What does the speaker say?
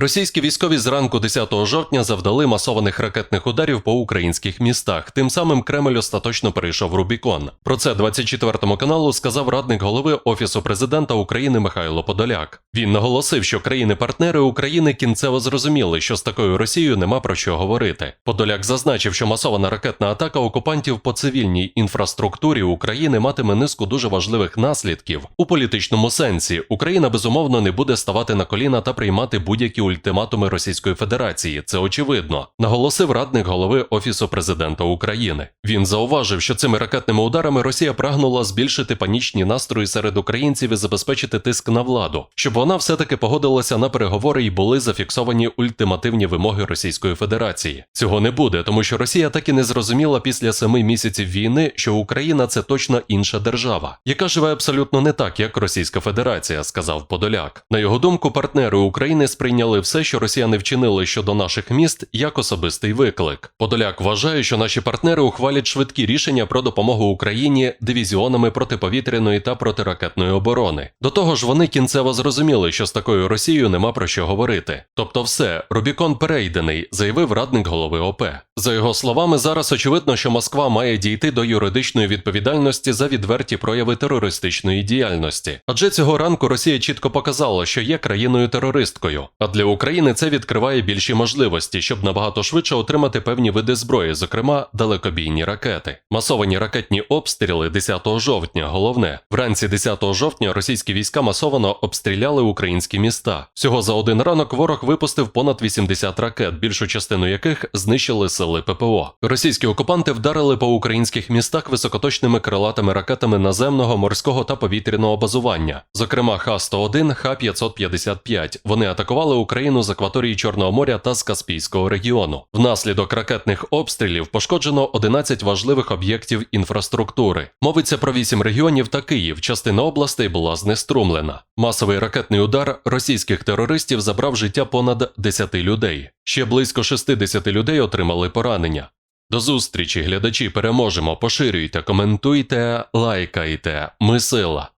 Російські військові зранку 10 жовтня завдали масованих ракетних ударів по українських містах. Тим самим Кремль остаточно перейшов Рубікон. Про це 24 каналу сказав радник голови Офісу президента України Михайло Подоляк. Він наголосив, що країни-партнери України кінцево зрозуміли, що з такою Росією нема про що говорити. Подоляк зазначив, що масована ракетна атака окупантів по цивільній інфраструктурі України матиме низку дуже важливих наслідків у політичному сенсі. Україна безумовно не буде ставати на коліна та приймати будь-які ультиматуми Російської Федерації. Це очевидно, наголосив радник голови Офісу президента України. Він зауважив, що цими ракетними ударами Росія прагнула збільшити панічні настрої серед українців і забезпечити тиск на владу, щоб вона все-таки погодилася на переговори і були зафіксовані ультимативні вимоги Російської Федерації. Цього не буде, тому що Росія так і не зрозуміла після семи місяців війни, що Україна це точно інша держава, яка живе абсолютно не так, як Російська Федерація, сказав Подоляк. На його думку, партнери України сприйняли все, що росіяни вчинили щодо наших міст, як особистий виклик. Подоляк вважає, що наші партнери ухвалять швидкі рішення про допомогу Україні дивізіонами протиповітряної та протиракетної оборони. До того ж, вони кінцево зрозуміли, що з такою Росією нема про що говорити. Тобто, все, Рубікон перейдений, заявив радник голови ОП. За його словами, зараз очевидно, що Москва має дійти до юридичної відповідальності за відверті прояви терористичної діяльності. Адже цього ранку Росія чітко показала, що є країною терористкою. А для України це відкриває більші можливості, щоб набагато швидше отримати певні види зброї, зокрема далекобійні ракети. Масовані ракетні обстріли 10 жовтня. Головне, вранці 10 жовтня російські війська масовано обстріляли українські міста. Всього за один ранок ворог випустив понад 80 ракет, більшу частину яких знищили сили ППО. Російські окупанти вдарили по українських містах високоточними крилатими ракетами наземного, морського та повітряного базування, зокрема Х-101, Х-555. Вони атакували Україну з акваторії Чорного моря та з Каспійського регіону. Внаслідок ракетних обстрілів пошкоджено 11 важливих об'єктів інфраструктури. Мовиться про 8 регіонів та Київ. Частина областей була знеструмлена. Масовий ракетний удар російських терористів забрав життя понад 10 людей. Ще близько 60 людей отримали поранення. До зустрічі, глядачі, переможемо. Поширюйте, коментуйте, лайкайте. Ми сила.